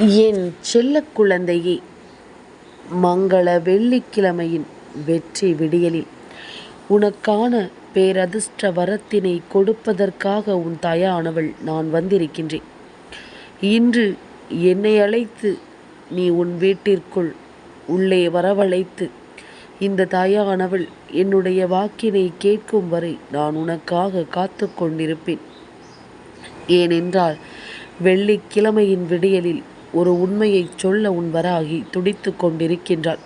என் செல்ல குழந்தையே மங்கள வெள்ளிக்கிழமையின் வெற்றி விடியலில் உனக்கான பேரதிர்ஷ்ட வரத்தினை கொடுப்பதற்காக உன் தாயானவள் நான் வந்திருக்கின்றேன். இன்று என்னை அழைத்து நீ உன் வீட்டிற்குள் உள்ளே வரவழைத்து இந்த தாயானவள் என்னுடைய வாக்கினை கேட்கும் வரை நான் உனக்காக காத்து கொண்டிருப்பேன் ஏனென்றால் வெள்ளிக்கிழமையின் விடியலில் ஒரு உண்மையை சொல்ல உன் வராகி துடித்து கொண்டிருக்கின்றாள்.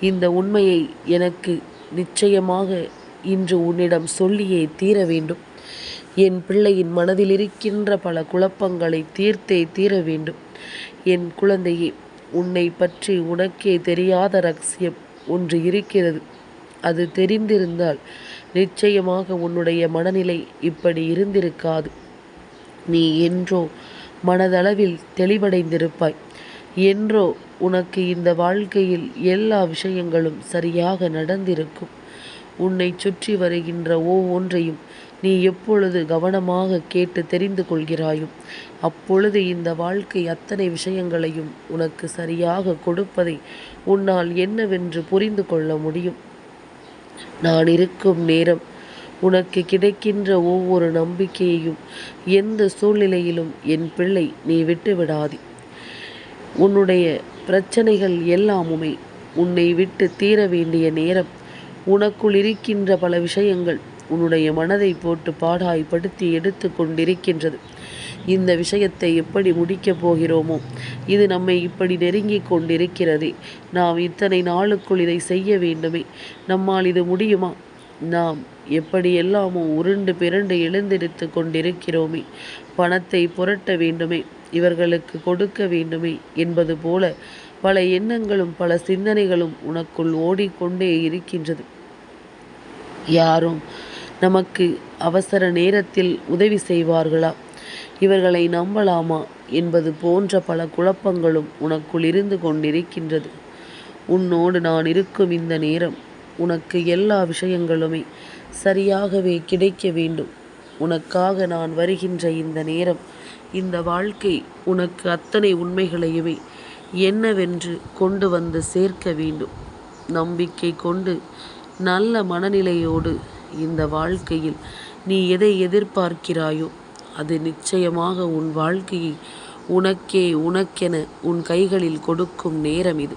இந்த உண்மையை எனக்கு நிச்சயமாக இன்று உன்னிடம் சொல்லியே தீர வேண்டும். என் பிள்ளையின் மனதில் இருக்கின்ற பல குழப்பங்களை தீர்த்தே தீர வேண்டும். என் குழந்தையே உன்னை பற்றி உனக்கே தெரியாத ரகசியம் ஒன்று இருக்கிறது. அது தெரிந்திருந்தால் நிச்சயமாக உன்னுடைய மனநிலை இப்படி இருந்திருக்காது. நீ என்றோ மனதளவில் தெளிவடைந்திருப்பாய். என்றோ உனக்கு இந்த வாழ்க்கையில் எல்லா விஷயங்களும் சரியாக நடந்திருக்கும். உன்னை சுற்றி வருகின்ற ஒவ்வொன்றையும் நீ எப்பொழுது கவனமாக கேட்டு தெரிந்து கொள்கிறாயோ அப்பொழுது இந்த வாழ்க்கை அத்தனை விஷயங்களையும் உனக்கு சரியாக கொடுப்பதை உன்னால் என்னவென்று புரிந்து கொள்ள முடியும். நான் இருக்கும் நேரம் உனக்கு கிடைக்கின்ற ஒவ்வொரு நம்பிக்கையையும் எந்த சூழ்நிலையிலும் என் பிள்ளை நீ விட்டு விடாது உன்னுடைய பிரச்சனைகள் எல்லாமுமே உன்னை விட்டு தீர வேண்டிய நேரம் உனக்குள் இருக்கின்ற பல விஷயங்கள் உன்னுடைய மனதை போட்டு பாடாய்படுத்தி எடுத்து கொண்டிருக்கின்றது. இந்த விஷயத்தை எப்படி முடிக்கப் போகிறோமோ இது நம்மை இப்படி நெருங்கி கொண்டிருக்கிறதே. நாம் இத்தனை நாளுக்குள் இதை செய்ய வேண்டுமே. நம்மால் இது முடியுமா? நாம் எப்படியெல்லாமோ உருண்டு பிறண்டு எழுந்திருத்து கொண்டிருக்கிறோமே? பணத்தை புரட்ட வேண்டுமே இவர்களுக்கு கொடுக்க வேண்டுமே என்பது போல பல எண்ணங்களும் பல சிந்தனைகளும் உனக்குள் ஓடிக்கொண்டே இருக்கின்றது. யாரும் நமக்கு அவசர நேரத்தில் உதவி செய்வார்களா? இவர்களை நம்பலாமா? என்பது போன்ற பல குழப்பங்களும் உனக்குள் இருந்து கொண்டிருக்கின்றது. உன்னோடு நான் இருக்கும் இந்த நேரம் உனக்கு எல்லா விஷயங்களுமே சரியாகவே கிடைக்க வேண்டும். உனக்காக நான் வருகின்ற இந்த நேரம் இந்த வாழ்க்கை உனக்கு அத்தனை உண்மைகளையுமே என்னவென்று கொண்டு வந்து சேர்க்க வேண்டும். நம்பிக்கை கொண்டு நல்ல மனநிலையோடு இந்த வாழ்க்கையில் நீ எதை எதிர்பார்க்கிறாயோ அது நிச்சயமாக உன் வாழ்க்கையை உனக்கே உனக்கென உன் கைகளில் கொடுக்கும் நேரம் இது.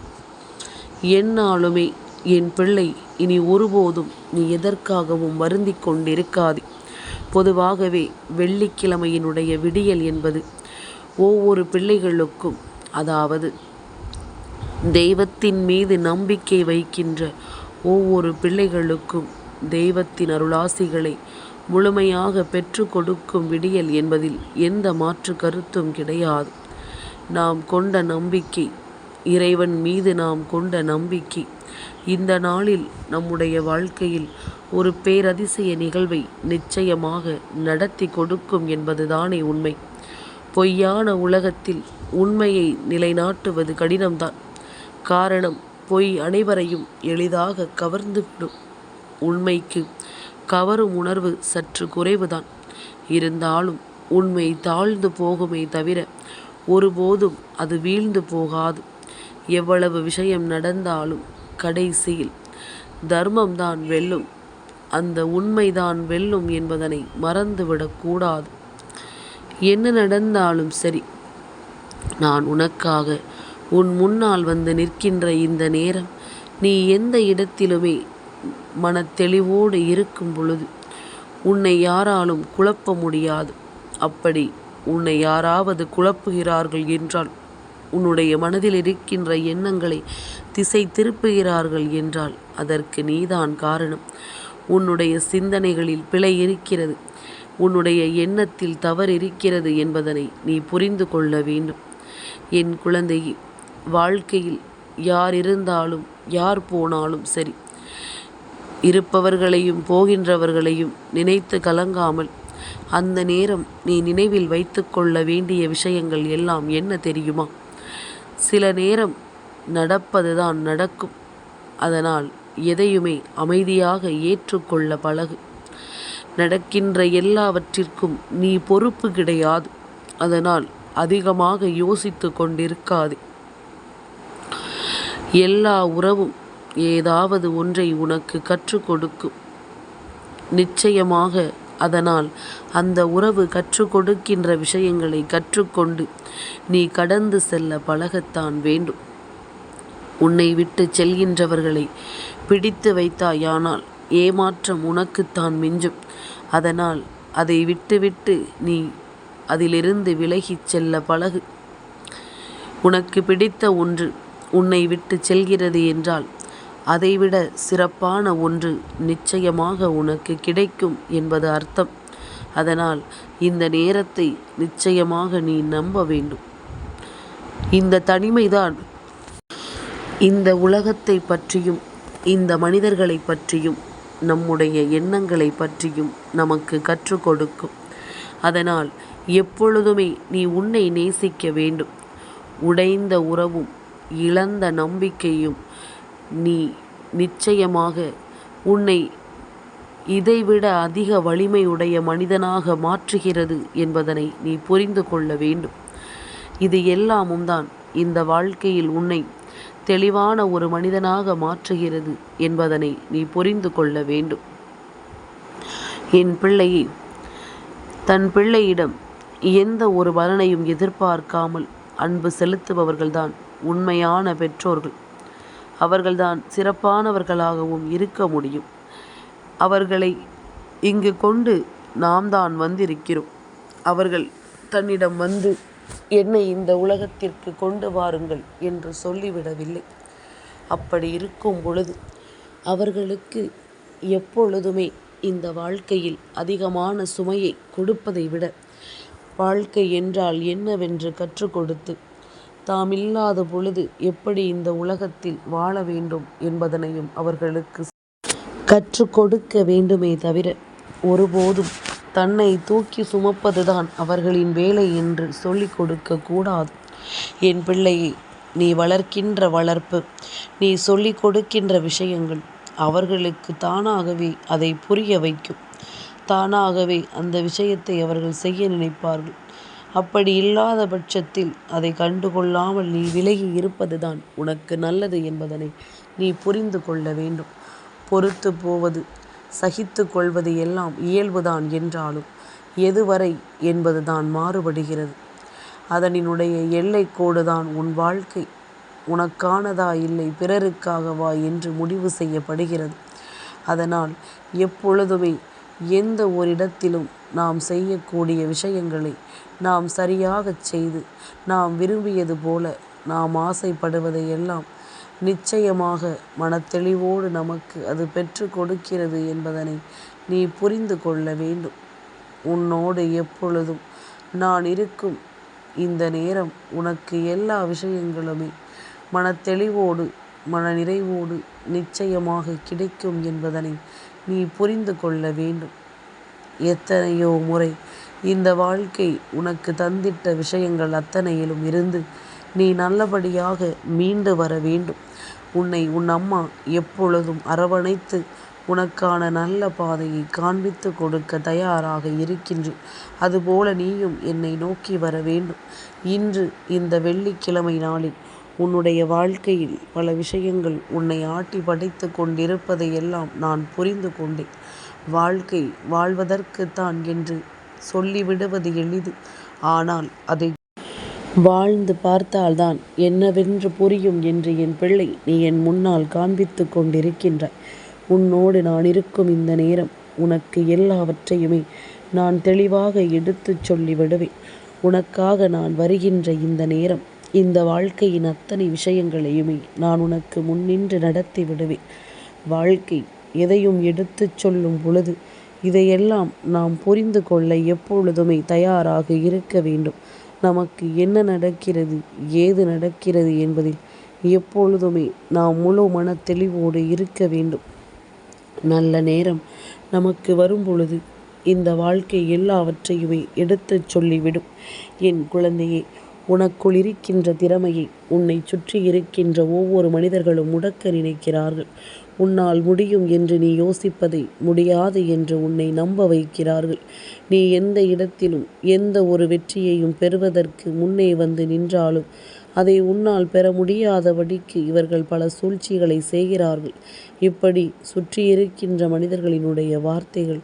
என்னாலுமே என் பிள்ளை இனி ஒருபோதும் நீ எதற்காகவும் வருந்திக் கொண்டிருக்காதே. பொதுவாகவே வெள்ளிக்கிழமையினுடைய விடியல் என்பது ஒவ்வொரு பிள்ளைகளுக்கும் அதாவது தெய்வத்தின் மீது நம்பிக்கை வைக்கின்ற ஒவ்வொரு பிள்ளைகளுக்கும் தெய்வத்தின் அருளாசிகளை முழுமையாக பெற்று கொடுக்கும் விடியல் என்பதில் எந்த மாற்று கருத்தும் கிடையாது. நாம் கொண்ட நம்பிக்கை இறைவன் மீது நாம் கொண்ட நம்பிக்கை இந்த நாளில் நம்முடைய வாழ்க்கையில் ஒரு பேரதிசய நிகழ்வை நிச்சயமாக நடத்தி கொடுக்கும் என்பதுதானே உண்மை. பொய்யான உலகத்தில் உண்மையை நிலைநாட்டுவது கடினம்தான். காரணம் பொய் அனைவரையும் எளிதாக கவர்ந்துவிடும். உண்மைக்கு கவரும் உணர்வு சற்று குறைவுதான். இருந்தாலும் உண்மை தாழ்ந்து போகுமே தவிர ஒருபோதும் அது வீழ்ந்து போகாது. எவ்வளவு விஷயம் நடந்தாலும் கடைசியில். தர்மம்தான் வெல்லும். அந்த உண்மைதான் வெல்லும் என்பதனை மறந்துவிடக்கூடாது என்ன நடந்தாலும் சரி நான் உனக்காக உன் முன்னால் வந்து நிற்கின்ற இந்த நேரம் நீ எந்த இடத்திலுமே மனத்தெளிவோடு இருக்கும் பொழுது உன்னை யாராலும் குழப்ப முடியாது. அப்படி உன்னை யாராவது குழப்புகிறார்கள் என்றால் உன்னுடைய மனதில் இருக்கின்ற எண்ணங்களை திசை திருப்புகிறார்கள் என்றால் அதற்கு நீதான் காரணம். உன்னுடைய சிந்தனைகளில் பிழை இருக்கிறது. உன்னுடைய எண்ணத்தில் தவறு இருக்கிறது என்பதனை நீ புரிந்து கொள்ள வேண்டும். என் குழந்தை வாழ்க்கையில் யார் இருந்தாலும் யார் போனாலும் சரி இருப்பவர்களையும் போகின்றவர்களையும் நினைத்து கலங்காமல் அந்த நேரம் நீ நினைவில் வைத்து கொள்ள வேண்டிய விஷயங்கள் எல்லாம் என்ன தெரியுமா? சில நேரம் நடப்பதுதான் நடக்கும். அதனால் எதையுமே அமைதியாக ஏற்றுக்கொள்ள பழகு. நடக்கின்ற எல்லாவற்றிற்கும் நீ பொறுப்பு கிடையாது. அதனால் அதிகமாக யோசித்து கொண்டிருக்காதே. எல்லா உறவும் ஏதாவது ஒன்றை உனக்கு கற்றுக் கொடுக்கும். நிச்சயமாக அதனால் அந்த உறவு கற்றுக் கொடுக்கின்ற விஷயங்களை கற்றுக்கொண்டு நீ கடந்து செல்ல பழகத்தான் வேண்டும். உன்னை விட்டு செல்கின்றவர்களை பிடித்து வைத்தாயானால் ஏமாற்றம் உனக்குத்தான் மிஞ்சும். அதனால் அதை விட்டுவிட்டு நீ அதிலிருந்து விலகிச் செல்ல பழகு. உனக்கு பிடித்த ஒன்று உன்னை விட்டு செல்கிறது என்றால் அதைவிட சிறப்பான ஒன்று நிச்சயமாக உனக்கு கிடைக்கும் என்பது அர்த்தம். அதனால் இந்த நேரத்தை நிச்சயமாக நீ நம்ப வேண்டும். இந்த தனிமைதான் இந்த உலகத்தை பற்றியும் இந்த மனிதர்களை பற்றியும் நம்முடைய எண்ணங்களை பற்றியும் நமக்கு கற்றுக் கொடுக்கும். அதனால் எப்பொழுதுமே நீ உன்னை நேசிக்க வேண்டும். உடைந்த உறவும் இழந்த நம்பிக்கையும் நீ நிச்சயமாக உன்னை இதைவிட அதிக வலிமையுடைய மனிதனாக மாற்றுகிறது என்பதனை நீ புரிந்து கொள்ள வேண்டும். இது எல்லாமும் தான் இந்த வாழ்க்கையில் உன்னை தெளிவான ஒரு மனிதனாக மாற்றுகிறது என்பதனை நீ புரிந்து கொள்ள வேண்டும். என் பிள்ளையே தன் பிள்ளையிடம் எந்த ஒரு பலனையும் எதிர்பார்க்காமல் அன்பு செலுத்துபவர்கள்தான் உண்மையான பெற்றோர்கள். அவர்கள்தான் சிறப்பானவர்களாகவும் இருக்க முடியும். அவர்களை இங்கு கொண்டு நாம் தான் வந்திருக்கிறோம். அவர்கள் தன்னிடம் வந்து என்னை இந்த உலகத்திற்கு கொண்டு வாருங்கள் என்று சொல்லிவிடவில்லை. அப்படி இருக்கும் பொழுது அவர்களுக்கு எப்பொழுதுமே இந்த வாழ்க்கையில் அதிகமான சுமையை கொடுப்பதை விட வாழ்க்கை என்றால் என்னவென்று கற்றுக் கொடுத்து தாம் இல்லாத பொழுது எப்படி இந்த உலகத்தில் வாழ வேண்டும் என்பதனையும் அவர்களுக்கு கற்றுக் கொடுக்க வேண்டுமே தவிர ஒருபோதும் தன்னை தூக்கி சுமப்பதுதான் அவர்களின் வேலை என்று சொல்லிக் கொடுக்க கூடாது. என் பிள்ளையை நீ வளர்க்கின்ற வளர்ப்பு நீ சொல்லிக் கொடுக்கின்ற விஷயங்கள் அவர்களுக்கு தானாகவே அதை புரிய வைக்கும். தானாகவே அந்த விஷயத்தை அவர்கள் செய்ய நினைப்பார்கள். அப்படி இல்லாத பட்சத்தில் அதை கண்டுகொள்ளாமல் நீ விலகி இருப்பதுதான் உனக்கு நல்லது என்பதனை நீ புரிந்து கொள்ள வேண்டும். பொறுத்து போவது சகித்து கொள்வது எல்லாம் இயல்புதான் என்றாலும் எதுவரை என்பதுதான் மாறுபடுகிறது. அதனினுடைய எல்லை கோடுதான் உன் வாழ்க்கை. உனக்கானதா இல்லை பிறருக்காகவா என்று முடிவு செய்யப்படுகிறது. அதனால் எப்பொழுதுமே எந்த ஒரு இடத்திலும் நாம் செய்யக்கூடிய விஷயங்களை நாம் சரியாகச் செய்து நாம் விரும்பியது போல நாம் ஆசைப்படுவதை எல்லாம் நிச்சயமாக மனத்தெளிவோடு நமக்கு அது பெற்று கொடுக்கிறது என்பதனை நீ புரிந்து கொள்ள வேண்டும். உன்னோடு எப்பொழுதும் நான் இருக்கும் இந்த நேரம் உனக்கு எல்லா விஷயங்களுமே மனத்தெளிவோடு மன நிறைவோடு நிச்சயமாக கிடைக்கும் என்பதனை நீ புரிந்து கொள்ள வேண்டும். எத்தனையோ முறை இந்த வாழ்க்கை உனக்கு தந்திட்ட விஷயங்கள் அத்தனையிலும் இருந்து நீ நல்லபடியாக மீண்டு வர வேண்டும். உன்னை உன் அம்மா எப்பொழுதும் அரவணைத்து உனக்கான நல்ல பாதையை காண்பித்து கொடுக்க தயாராக இருக்கின்றேன். அதுபோல நீயும் என்னை நோக்கி வர வேண்டும். இன்று இந்த வெள்ளிக்கிழமை நாளில் உன்னுடைய வாழ்க்கையில் பல விஷயங்கள் உன்னை ஆட்டி படைத்து கொண்டிருப்பதையெல்லாம் நான் புரிந்து கொண்டேன். வாழ்க்கை வாழ்வதற்குத்தான் என்று சொல்லிவிடுவது எளிது. ஆனால் அதை வாழ்ந்து பார்த்தால்தான் என்னவென்று புரியும் என்று என் பிள்ளை நீ என் முன்னால் காண்பித்து கொண்டிருக்கின்றாய். உன்னோடு நான் இருக்கும் இந்த நேரம் உனக்கு எல்லாவற்றையுமே நான் தெளிவாக எடுத்துச் சொல்லி விடுவேன் உனக்காக நான் வருகின்ற இந்த நேரம் இந்த வாழ்க்கையின் அத்தனை விஷயங்களையுமே நான் உனக்கு முன்னின்று நடத்தி விடுவேன். வாழ்க்கை எதையும் எடுத்துச் சொல்லும் பொழுது இதையெல்லாம் நாம் புரிந்து கொள்ள எப்பொழுதுமே தயாராக இருக்க வேண்டும். நமக்கு என்ன நடக்கிறது ஏது நடக்கிறது என்பதில் எப்பொழுதுமே நாம் முழு மன தெளிவோடு இருக்க வேண்டும். நல்ல நேரம் நமக்கு வரும் பொழுது இந்த வாழ்க்கை எல்லாவற்றையுமே எடுத்துச் சொல்லிவிடும். என் குழந்தையே உனக்குள் இருக்கின்ற திறமையை உன்னை சுற்றி இருக்கின்ற ஒவ்வொரு மனிதர்களும் முடக்க நினைக்கிறார்கள். உன்னால் முடியும் என்று நீ யோசிப்பதை முடியாது என்று உன்னை நம்ப வைக்கிறார்கள். நீ எந்த இடத்திலும் எந்த ஒரு வெற்றியையும் பெறுவதற்கு முன்னே வந்து நின்றாலும் அதை உன்னால் பெற முடியாதபடிக்கு இவர்கள் பல சூழ்ச்சிகளை செய்கிறார்கள். இப்படி சுற்றியிருக்கின்ற மனிதர்களினுடைய வார்த்தைகள்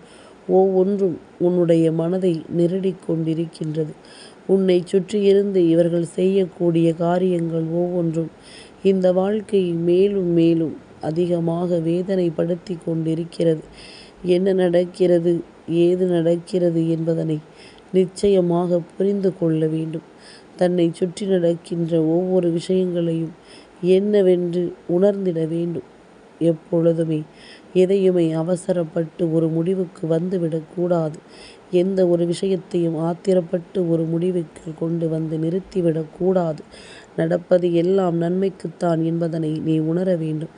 ஒவ்வொன்றும் உன்னுடைய மனதை நெருடிக் கொண்டிருக்கின்றது. உன்னை சுற்றியிருந்து இவர்கள் செய்யக்கூடிய காரியங்கள் ஒவ்வொன்றும் இந்த வாழ்க்கையை மேலும் மேலும் அதிகமாக வேதனைப்படுத்தி கொண்டிருக்கிறது. என்ன நடக்கிறது? ஏது நடக்கிறது என்பதனை நிச்சயமாக புரிந்து கொள்ள வேண்டும். தன்னை சுற்றி நடக்கின்ற ஒவ்வொரு விஷயங்களையும் என்னவென்று உணர்ந்திட வேண்டும். எப்பொழுதுமே எதையுமே அவசரப்பட்டு ஒரு முடிவுக்கு வந்துவிடக்கூடாது எந்த ஒரு விஷயத்தையும் ஆத்திரப்பட்டு ஒரு முடிவுக்கு கொண்டு வந்து நிறுத்திவிடக்கூடாது நடப்பது எல்லாம் நன்மைக்குத்தான் என்பதனை நீ உணர வேண்டும்.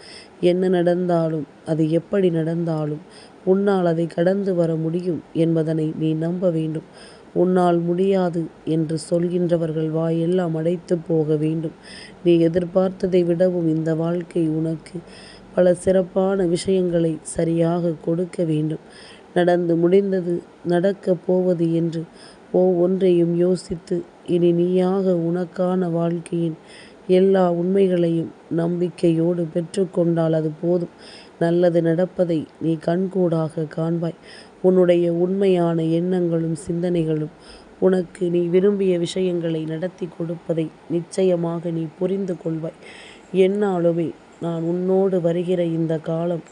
என்ன நடந்தாலும் அது எப்படி நடந்தாலும் உன்னால் அதை கடந்து வர முடியும் என்பதனை நீ நம்ப வேண்டும். உன்னால் முடியாது என்று சொல்கின்றவர்கள் வாயெல்லாம் அடைத்து போக வேண்டும். நீ எதிர்பார்த்ததை விடவும் இந்த வாழ்க்கை உனக்கு பல சிறப்பான விஷயங்களை சரியாக கொடுக்க வேண்டும். நடந்து முடிந்தது நடக்கப் போவது என்று ஒவ்வொன்றையும் யோசித்து இனி நீயாக உனக்கான வாழ்க்கையின் எல்லா உண்மைகளையும் நம்பிக்கையோடு பெற்றுக்கொண்டால் அது போதும். நல்லது நடப்பதை நீ கண்கூடாக காண்பாய். உன்னுடைய உண்மையான எண்ணங்களும் சிந்தனைகளும் உனக்கு நீ விரும்பிய விஷயங்களை நடத்தி கொடுப்பதை நிச்சயமாக நீ புரிந்து கொள்வாய். என்னாலுமே நான் உன்னோடு வருகிற இந்த காலம்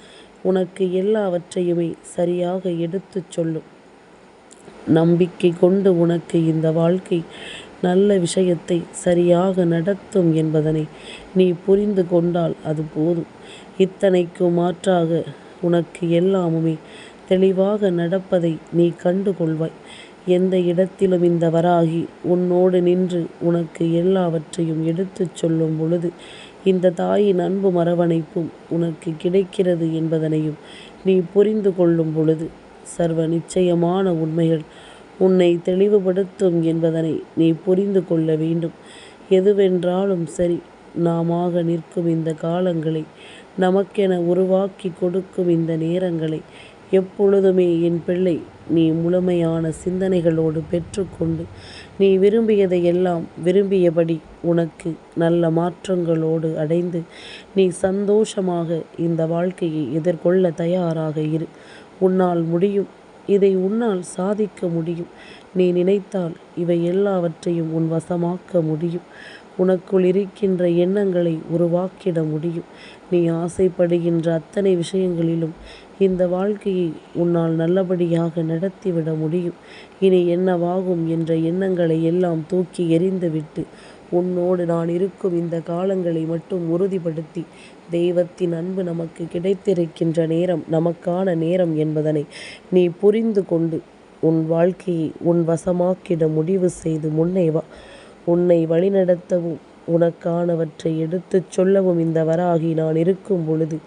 உனக்கு எல்லாவற்றையுமே சரியாக எடுத்துச் சொல்லும். நம்பிக்கை கொண்டு உனக்கு இந்த வாழ்க்கை நல்ல விஷயத்தை சரியாக நடத்தும் என்பதனை நீ புரிந்து கொண்டால் அது போதும். இத்தனைக்கும் மாற்றாக உனக்கு எல்லாமுமே தெளிவாக நடப்பதை நீ கண்டு கொள்வாய். எந்த இடத்திலும் இந்த வராகி உன்னோடு நின்று உனக்கு எல்லாவற்றையும் எடுத்துச் சொல்லும் பொழுது இந்த தாயின் அன்பு மரவணைப்பும் உனக்கு கிடைக்கிறது என்பதனையும் நீ புரிந்து கொள்ளும் பொழுது சர்வ நிச்சயமான உண்மைகள் உன்னை தெளிவுபடுத்தும் என்பதனை நீ புரிந்து கொள்ள வேண்டும். எதுவென்றாலும் சரி நாமாக நிற்கும் இந்த காலங்களை நமக்கென உருவாக்கி கொடுக்கும் இந்த நேரங்களை எப்பொழுதுமே என் பிள்ளை நீ முழுமையான சிந்தனைகளோடு பெற்றுக்கொண்டு நீ விரும்பியதை எல்லாம் விரும்பியபடி உனக்கு நல்ல மாற்றங்களோடு அடைந்து நீ சந்தோஷமாக இந்த வாழ்க்கையை எதிர்கொள்ள தயாராக இரு. உன்னால் முடியும் இதை உன்னால் சாதிக்க முடியும். நீ நினைத்தால் இவை எல்லாவற்றையும் உன் வசமாக்க முடியும். உனக்குள் இருக்கின்ற எண்ணங்களை உருவாக்கிட முடியும். நீ ஆசைப்படுகின்ற அத்தனை விஷயங்களிலும் இந்த வாழ்க்கையை உன்னால் நல்லபடியாக நடத்திவிட முடியும். இனி என்னவாகும் என்ற எண்ணங்களை எல்லாம் தூக்கி எறிந்துவிட்டு உன்னோடு நான் இருக்கும் இந்த காலங்களை மட்டும் உறுதிப்படுத்தி தெய்வத்தின் அன்பு நமக்கு கிடைத்திருக்கின்ற நேரம் நமக்கான நேரம் என்பதனை நீ புரிந்து கொண்டு உன் வாழ்க்கையை உன் வசமாக்கிட முடிவு செய்து முன்னே வா. உன்னை வழிநடத்தவும் உனக்கானவற்றை எடுத்துச் சொல்லவும் இந்த வராகி நான் இருக்கும் பொழுது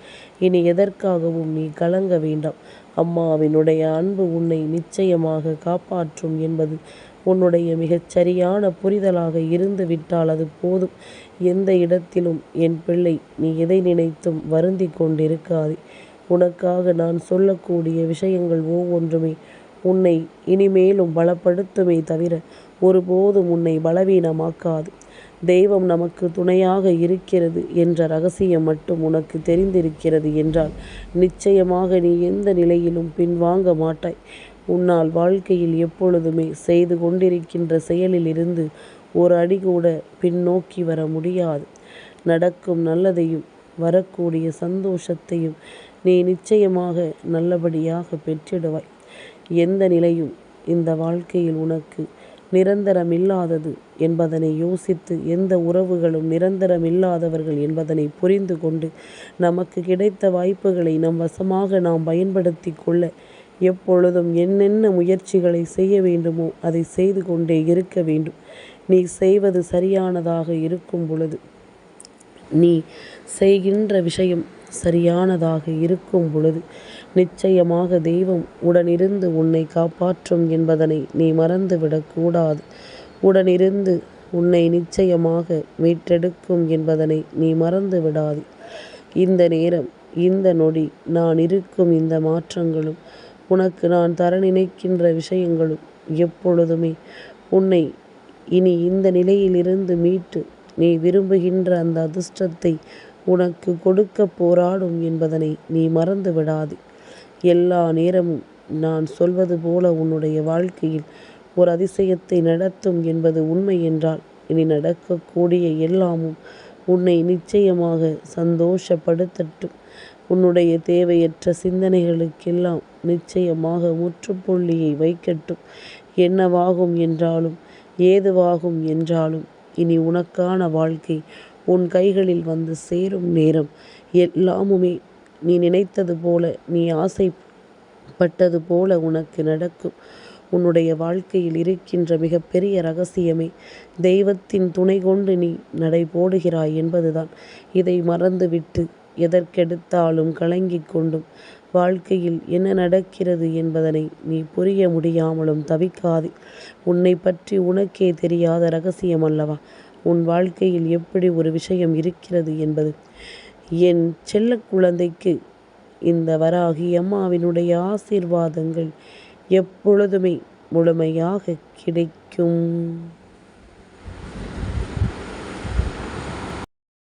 இனி எதற்காகவும் நீ கலங்க வேண்டாம். அம்மாவினுடைய அன்பு உன்னை நிச்சயமாக காப்பாற்றும் என்பது உன்னுடைய மிகச்சரியான புரிதலாக இருந்து விட்டால் அது போதும். எந்த இடத்திலும் என் பிள்ளை நீ எதை நினைத்தும் வருந்தி கொண்டிருக்காதே. உனக்காக நான் சொல்லக்கூடிய விஷயங்கள் ஒவ்வொன்றுமே உன்னை இனிமேலும் பலப்படுத்துமே தவிர ஒருபோதும் உன்னை பலவீனமாக்காது. தெய்வம் நமக்கு துணையாக இருக்கிறது என்ற ரகசியம் மட்டும் உனக்கு தெரிந்திருக்கிறது என்றால் நிச்சயமாக நீ எந்த நிலையிலும் பின்வாங்க மாட்டாய். உன்னால் வாழ்க்கையில் எப்பொழுதுமே செய்து கொண்டிருக்கின்ற செயலில் இருந்து ஒரு அடி கூட பின்னோக்கி வர முடியாது. நடக்கும் நல்லதையும் வரக்கூடிய சந்தோஷத்தையும் நீ நிச்சயமாக நல்லபடியாக பெற்றிடுவாய். எந்த நிலையும் இந்த வாழ்க்கையில் உனக்கு நிரந்தரமில்லாதது என்பதனை யோசித்து எந்த உறவுகளும் நிரந்தரமில்லாதவர்கள் என்பதனை புரிந்து கொண்டு நமக்கு கிடைத்த வாய்ப்புகளை நம் வசமாக நாம் பயன்படுத்தி கொள்ள எப்பொழுதும் என்னென்ன முயற்சிகளை செய்ய வேண்டுமோ அதை செய்து கொண்டே இருக்க வேண்டும். நீ செய்வது சரியானதாக இருக்கும் பொழுது நீ செய்கின்ற விஷயம் சரியானதாக இருக்கும் பொழுது நிச்சயமாக தெய்வம் உடனிருந்து உன்னை காப்பாற்றும் என்பதனை நீ மறந்துவிடக்கூடாது உடனிருந்து உன்னை நிச்சயமாக மீட்டெடுக்கும் என்பதனை நீ மறந்து விடாது இந்த நேரம் இந்த நொடி நான் இருக்கும் இந்த மாற்றங்களும் உனக்கு நான் தர நினைக்கின்ற விஷயங்களும் எப்பொழுதுமே உன்னை இனி இந்த நிலையிலிருந்து மீட்டு நீ விரும்புகின்ற அந்த அதிர்ஷ்டத்தை உனக்கு கொடுக்க போராடும் என்பதனை நீ மறந்து விடாது. எல்லா நேரமும் நான் சொல்வது போல உன்னுடைய வாழ்க்கையில் ஒரு அதிசயத்தை நடத்தும் என்பது உண்மை என்றால் இனி நடக்கக்கூடிய எல்லாமும் உன்னை நிச்சயமாக சந்தோஷப்படுத்தட்டும். உன்னுடைய தேவையற்ற சிந்தனைகளுக்கெல்லாம் நிச்சயமாக முற்றுப்புள்ளியை வைக்கட்டும். என்னவாகும் என்றாலும் ஏதுவாகும் என்றாலும் இனி உனக்கான வாழ்க்கை உன் கைகளில் வந்து சேரும் நேரம். எல்லாமுமே நீ நினைத்தது போல நீ ஆசைப்பட்டது போல உனக்கு நடக்கும். உன்னுடைய வாழ்க்கையில் இருக்கின்ற மிகப்பெரிய ரகசியமே தெய்வத்தின் துணை கொண்டு நீ நடை போடுகிறாய் என்பதுதான். இதை மறந்துவிட்டு எதற்கெடுத்தாலும் கலங்கிக் கொண்டும் வாழ்க்கையில் என்ன நடக்கிறது என்பதனை நீ புரிய முடியாமலும் தவிக்காதே. உன்னை பற்றி உனக்கே தெரியாத ரகசியம் அல்லவா? உன் வாழ்க்கையில் எப்படி ஒரு விஷயம் இருக்கிறது என்பது. என் செல்ல குழந்தைக்கு இந்த வராகி அம்மாவினுடைய ஆசீர்வாதங்கள் எப்பொழுதுமே முழுமையாக கிடைக்கும்.